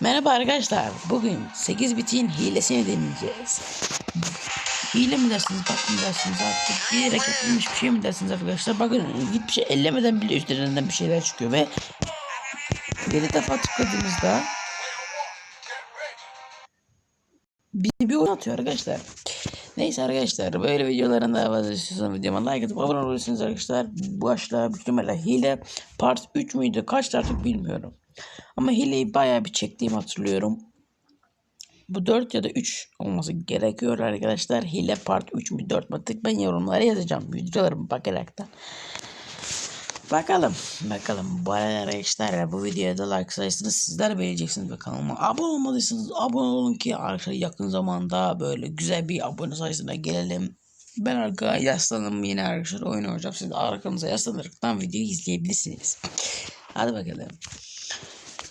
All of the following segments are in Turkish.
Merhaba arkadaşlar. Bugün 8 bitin hilesini deneyeceğiz. Hile mi dersiniz, bak mı dersiniz artık bilerek yapılmış bir şey mi dersiniz arkadaşlar? Bakın hiçbir şey ellemeden bile üzerinden bir şeyler çıkıyor ve bir defa tıkladığımızda bizi bir oyun arkadaşlar. Neyse arkadaşlar böyle videoların daha fazla istiyorsanız videoma like atıp abone olursunuz arkadaşlar. Bu başla büyük ihtimalle hile part 3 müydü kaçtı artık bilmiyorum. Ama hileyi bayağı bir çektiğimi hatırlıyorum. Bu 4 ya da 3 olması gerekiyor arkadaşlar. Hile part 3 mü 4 mü ben yorumlara yazacağım. Videolarımı bakaraktan. Bakalım. Bakalım. Bu arada arkadaşlar bu videoya da like sayısını sizler vereceksiniz ve kanalıma abone olmadıysanız abone olun ki arkadaşlar yakın zamanda böyle güzel bir abone sayısına gelelim. Ben arkaya yaslanım yine arkadaşlar oyun oynayacağım. Siz de arkanıza yaslanaraktan videoyu izleyebilirsiniz. Hadi bakalım.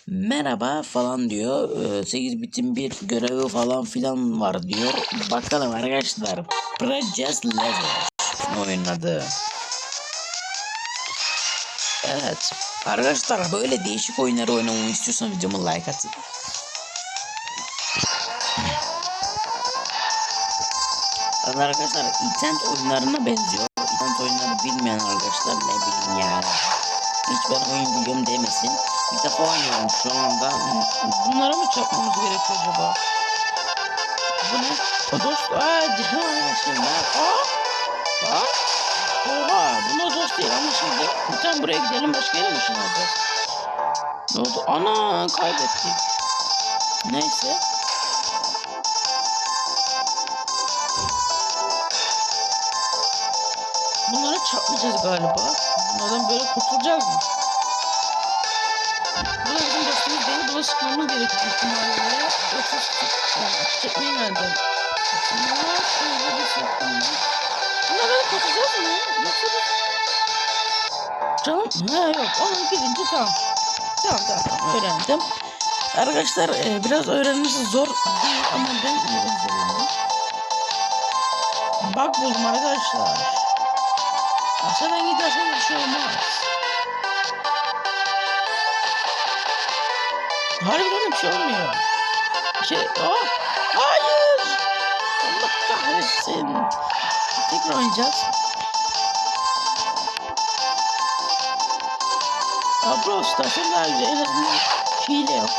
Merhaba falan diyor. Ee, 8 bitin bir görevi falan filan var diyor. Bakalım arkadaşlar. Project Level oyunun. Evet. Arkadaşlar böyle değişik oyunları oynamamı istiyorsan videomu like atın. Arkadaşlar internet oyunlarına benziyor. İnternet oyunları bilmeyen arkadaşlar ne bileyim yani. Hiç ben oyun biliyorum demesin. Bir defa oynuyorum şu anda. Bunlara mı çakmamız gerekiyor acaba? Bu ne? O dost. Aa cihan şimdi. Aa. Aa. Oha. Bunlar dost değil. Bir tane buraya gidelim başka yere mi şimdi alacağız? Ne oldu? Ana kaybettik. Neyse. Bunlara çarpmayacağız galiba. Bunlardan böyle kurtulacağız mı? Bu da bizim dostumuz değil. Buna sıkmamız gerekiyor ihtimalle. Yani, çekmeyi nereden? Bunlar şöyle bir sıkmamız. Bunlardan kurtulacağız mı? Yoksa biz... Canım? Ha yok. Onun tam. Tamam tamam tamam öğrendim. Arkadaşlar e, biraz öğrenmesi zor değil ama ben zorlandım? Bak buldum arkadaşlar. Aşağıdan gidersen bir şey olmaz. Harbiden bir şey olmuyor. Şey... Oh! Hayır! Allah kahretsin. Tekrar oynayacağız. Abro stasyon daha güzel. En azından hile yok.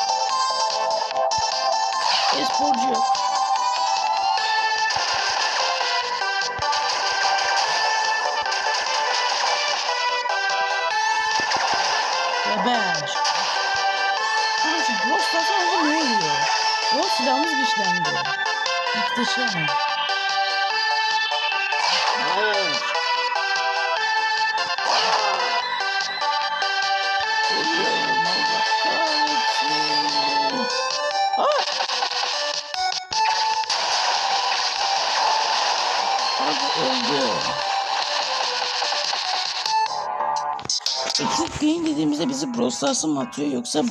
Esporcu yok. Kazandı ne oluyor? O silahımız güçlendi. Muhteşem. Öldü. Exit Gain dediğimizde bizi Brawl mı atıyor yoksa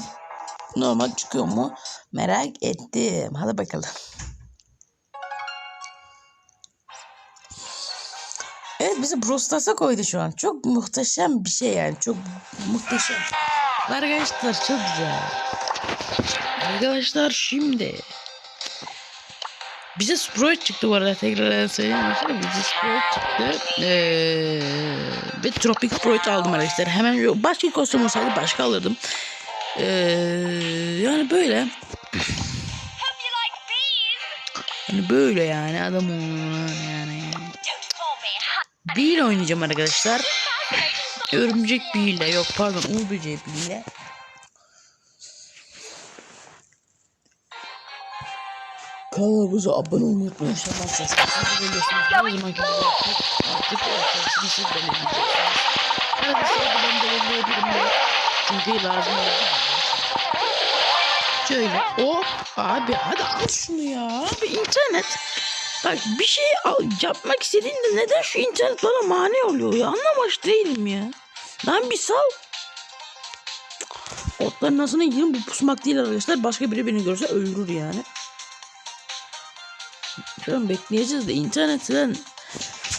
normal çıkıyor mu? Merak ettim. Hadi bakalım. Evet bizi Brawl Stars'a koydu şu an. Çok muhteşem bir şey yani. Çok muhteşem. Arkadaşlar çok güzel. Arkadaşlar şimdi. Bize Sprite çıktı bu arada tekrar söyleyeyim. Bize Sprite çıktı. Ee, ve Tropic Sprite aldım arkadaşlar. Hemen başka kostüm olsaydı başka alırdım. Ee, yani böyle. Yani böyle yani adam olmalı yani. Bir oynayacağım arkadaşlar. Örümcek biriyle yok pardon Uğur böceği biriyle. Kanalımıza abone olmayı unutmayın. De. Çünkü lazım oldu. Şöyle hop abi hadi al şunu ya. Abi internet. Bak bir şey al, yapmak istediğinde neden şu internet bana mani oluyor ya anlamamış değilim ya. Lan bir sal. Otların arasına girin bu pusmak değil arkadaşlar. Başka biri beni görse öldürür yani. An bekleyeceğiz de internetten.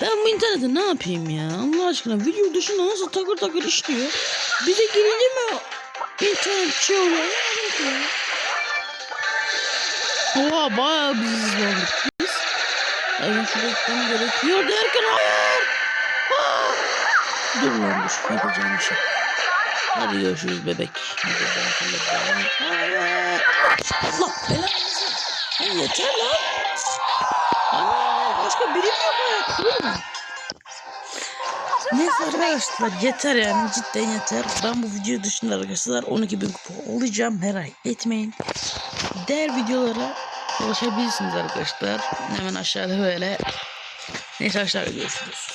Ben bu internette ne yapayım ya? Allah aşkına video dışında nasıl takır takır işliyor? Bize girince mi internet şey oluyor? Oha bayağı bir hızlandık biz. Evin şuraya gitmem gerekiyor derken hayır. Ah! Dur lan dur yapacağım bir şey. Hadi görüşürüz bebek. Hayır. Allah belanızı. Yeter lan. Ana başka birim yok hayatta? Neyse arkadaşlar yeter yani cidden yeter. Ben bu video dışında arkadaşlar 12 bin kupa olacağım her ay etmeyin. Diğer videolara ulaşabilirsiniz arkadaşlar. Hemen aşağıda böyle. Neyse aşağıda görüşürüz.